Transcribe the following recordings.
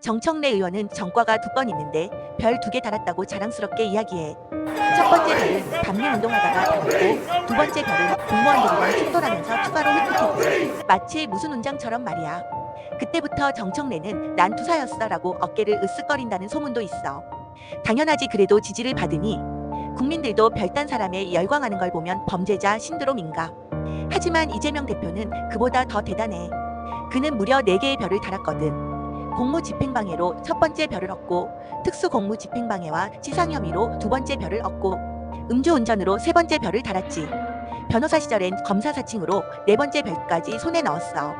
정청래 의원은 전과가 두 건 있는데 별 두 개 달았다고 자랑스럽게 이야기해. 첫 번째 별은 반민 운동하다가 달았고 두 번째 별은 공무원들이랑 충돌하면서 추가로 획득했지. 마치 무슨 운장처럼 말이야. 그때부터 정청래는 난 투사였어라고 어깨를 으쓱거린다는 소문도 있어. 당연하지 그래도 지지를 받으니 국민들도 별단 사람에 열광하는 걸 보면 범죄자 신드롬인가. 하지만 이재명 대표는 그보다 더 대단해. 그는 무려 4개의 별을 달았거든. 공무집행방해로 첫 번째 별을 얻고 특수공무집행방해와 치상 혐의로 두 번째 별을 얻고 음주운전으로 세 번째 별을 달았지. 변호사 시절엔 검사 사칭으로 네 번째 별까지 손에 넣었어.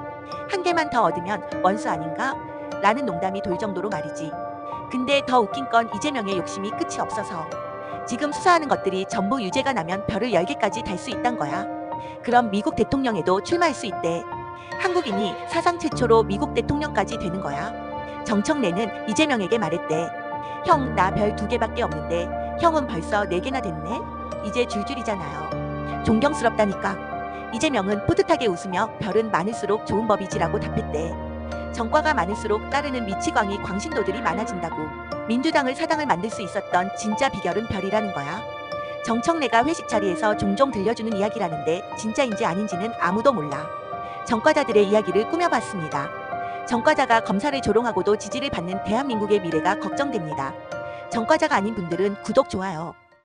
한 개만 더 얻으면 원수 아닌가? 라는 농담이 돌 정도로 말이지. 근데 더 웃긴 건 이재명의 욕심이 끝이 없어서 지금 수사하는 것들이 전부 유죄가 나면 별을 10개까지 달 수 있단 거야. 그럼 미국 대통령에도 출마할 수 있대. 한국인이 사상 최초로 미국 대통령까지 되는 거야. 정청래는 이재명에게 말했대. 형, 나 별 두 개밖에 없는데 형은 벌써 네 개나 됐네? 이제 줄줄이잖아요. 존경스럽다니까. 이재명은 뿌듯하게 웃으며 별은 많을수록 좋은 법이지라고 답했대. 정과가 많을수록 따르는 미치광이 광신도들이 많아진다고. 민주당을 사당을 만들 수 있었던 진짜 비결은 별이라는 거야. 정청래가 회식 자리에서 종종 들려주는 이야기라는데 진짜인지 아닌지는 아무도 몰라. 전과자들의 이야기를 꾸며봤습니다. 전과자가 검사를 조롱하고도 지지를 받는 대한민국의 미래가 걱정됩니다. 전과자가 아닌 분들은 구독, 좋아요.